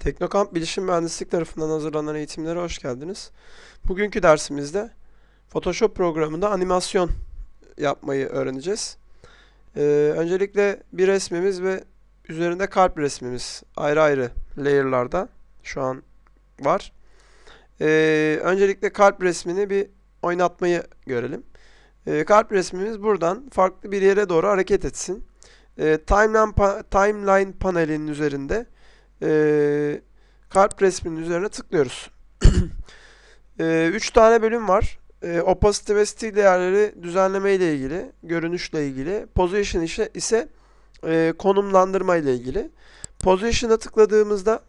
Teknokamp Bilişim Mühendislik tarafından hazırlanan eğitimlere hoş geldiniz. Bugünkü dersimizde Photoshop programında animasyon yapmayı öğreneceğiz. Ee, öncelikle bir resmimiz ve üzerinde kalp resmimiz ayrı ayrı layer'larda şu an var. Ee, öncelikle kalp resmini bir oynatmayı görelim. Ee, kalp resmimiz buradan farklı bir yere doğru hareket etsin. Ee, timeline, pa timeline panelinin üzerinde e, kalp resminin üzerine tıklıyoruz. 3 e, tane bölüm var. E, opacity ve stil değerleri düzenleme ile ilgili, görünüşle ilgili. Position ise, ise e, konumlandırma ile ilgili. Position'a tıkladığımızda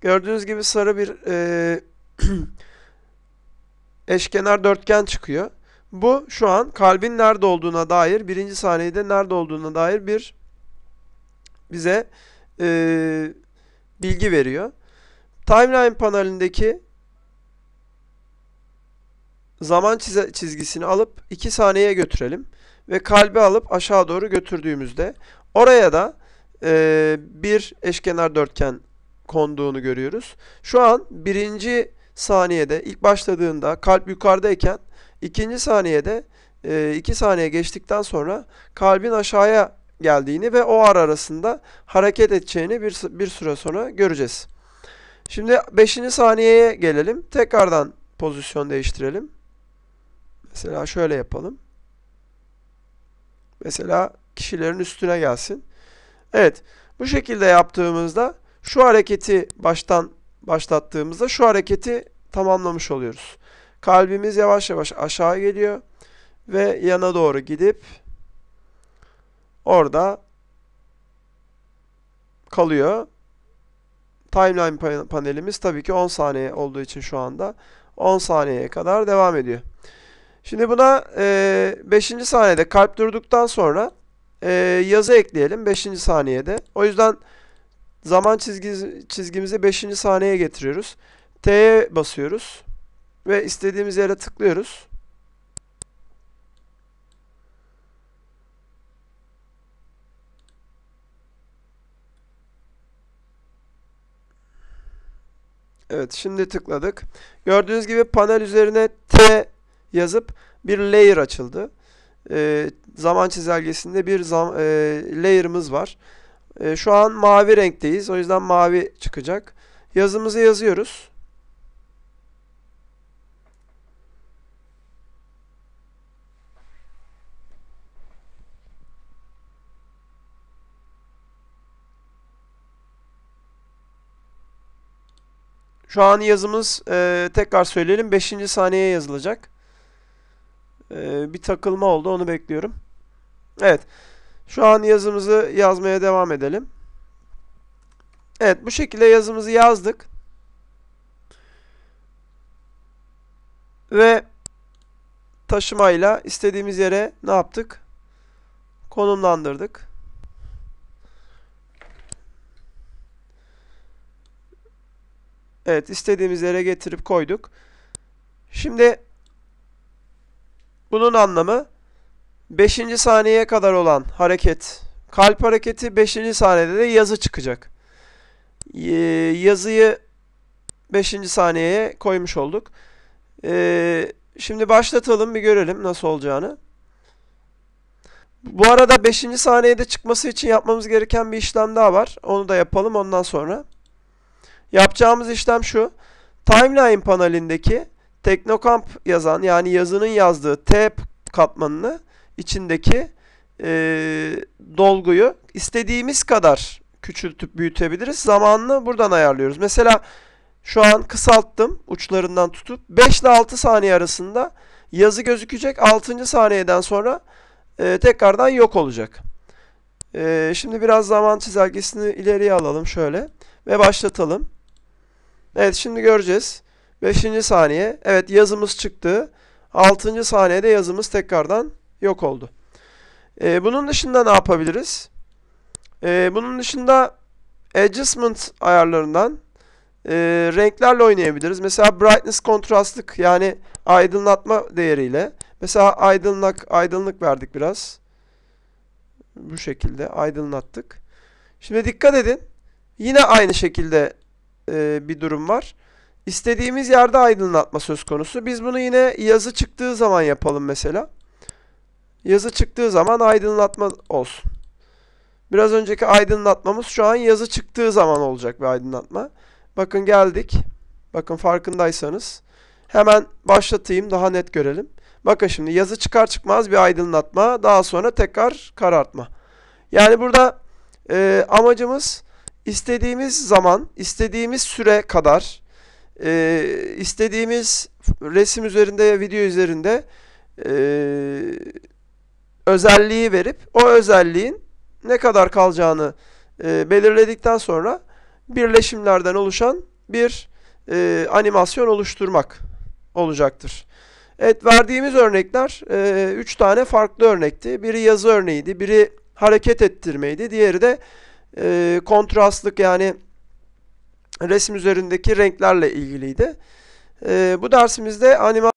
gördüğünüz gibi sarı bir e, eşkenar dörtgen çıkıyor. Bu şu an kalbin nerede olduğuna dair, birinci saniyede nerede olduğuna dair bir bize e, bilgi veriyor. Timeline panelindeki zaman çizgisini alıp 2 saniyeye götürelim. Ve kalbi alıp aşağı doğru götürdüğümüzde oraya da e, bir eşkenar dörtgen konduğunu görüyoruz. Şu an birinci saniyede ilk başladığında kalp yukarıdayken ikinci saniyede 2 e, saniye geçtikten sonra kalbin aşağıya geldiğini ve o ar arasında hareket edeceğini bir, bir süre sonra göreceğiz. Şimdi 5. saniyeye gelelim. Tekrardan pozisyon değiştirelim. Mesela şöyle yapalım. Mesela kişilerin üstüne gelsin. Evet. Bu şekilde yaptığımızda şu hareketi baştan başlattığımızda şu hareketi tamamlamış oluyoruz. Kalbimiz yavaş yavaş aşağı geliyor ve yana doğru gidip orada kalıyor. Timeline panelimiz tabii ki 10 saniye olduğu için şu anda 10 saniyeye kadar devam ediyor. Şimdi buna 5. E, saniyede kalp durduktan sonra e, yazı ekleyelim 5. saniyede. O yüzden zaman çizgi, çizgimizi 5. saniyeye getiriyoruz. T'ye basıyoruz ve istediğimiz yere tıklıyoruz. Evet şimdi tıkladık. Gördüğünüz gibi panel üzerine T yazıp bir layer açıldı. E, zaman çizelgesinde bir zam, e, layer'ımız var. E, şu an mavi renkteyiz. O yüzden mavi çıkacak. Yazımızı yazıyoruz. Şu an yazımız e, tekrar söyleyelim 5. saniyeye yazılacak. E, bir takılma oldu onu bekliyorum. Evet. Şu an yazımızı yazmaya devam edelim. Evet bu şekilde yazımızı yazdık. Ve taşımayla istediğimiz yere ne yaptık? Konumlandırdık. Evet istediğimiz yere getirip koyduk. Şimdi bunun anlamı 5. saniyeye kadar olan hareket kalp hareketi 5. saniyede de yazı çıkacak. Yazıyı 5. saniyeye koymuş olduk. Ee, şimdi başlatalım bir görelim nasıl olacağını. Bu arada 5. saniyede çıkması için yapmamız gereken bir işlem daha var. Onu da yapalım ondan sonra. Yapacağımız işlem şu. Timeline panelindeki Teknokamp yazan yani yazının yazdığı T katmanını içindeki e, dolguyu istediğimiz kadar küçültüp büyütebiliriz. Zamanını buradan ayarlıyoruz. Mesela şu an kısalttım uçlarından tutup 5 ile 6 saniye arasında yazı gözükecek. 6. saniyeden sonra e, tekrardan yok olacak. E, şimdi biraz zaman çizelgesini ileriye alalım şöyle ve başlatalım. Evet şimdi göreceğiz. 5. saniye. Evet yazımız çıktı. 6. saniyede yazımız tekrardan yok oldu. Ee, bunun dışında ne yapabiliriz? Ee, bunun dışında adjustment ayarlarından e, renklerle oynayabiliriz. Mesela brightness kontrastlık yani aydınlatma değeriyle. Mesela aydınlık aydınlık verdik biraz. Bu şekilde aydınlattık. Şimdi dikkat edin. Yine aynı şekilde e, bir durum var. İstediğimiz yerde aydınlatma söz konusu. Biz bunu yine yazı çıktığı zaman yapalım mesela. Yazı çıktığı zaman aydınlatma olsun. Biraz önceki aydınlatmamız şu an yazı çıktığı zaman olacak bir aydınlatma. Bakın geldik. Bakın farkındaysanız. Hemen başlatayım daha net görelim. Bakın şimdi yazı çıkar çıkmaz bir aydınlatma. Daha sonra tekrar karartma. Yani burada e, amacımız istediğimiz zaman, istediğimiz süre kadar, e, istediğimiz resim üzerinde, video üzerinde e, özelliği verip o özelliğin ne kadar kalacağını e, belirledikten sonra birleşimlerden oluşan bir e, animasyon oluşturmak olacaktır. Evet verdiğimiz örnekler 3 e, tane farklı örnekti. Biri yazı örneğiydi, biri hareket ettirmeydi, diğeri de e, kontrastlık yani resim üzerindeki renklerle ilgiliydi. E, bu dersimizde animasyon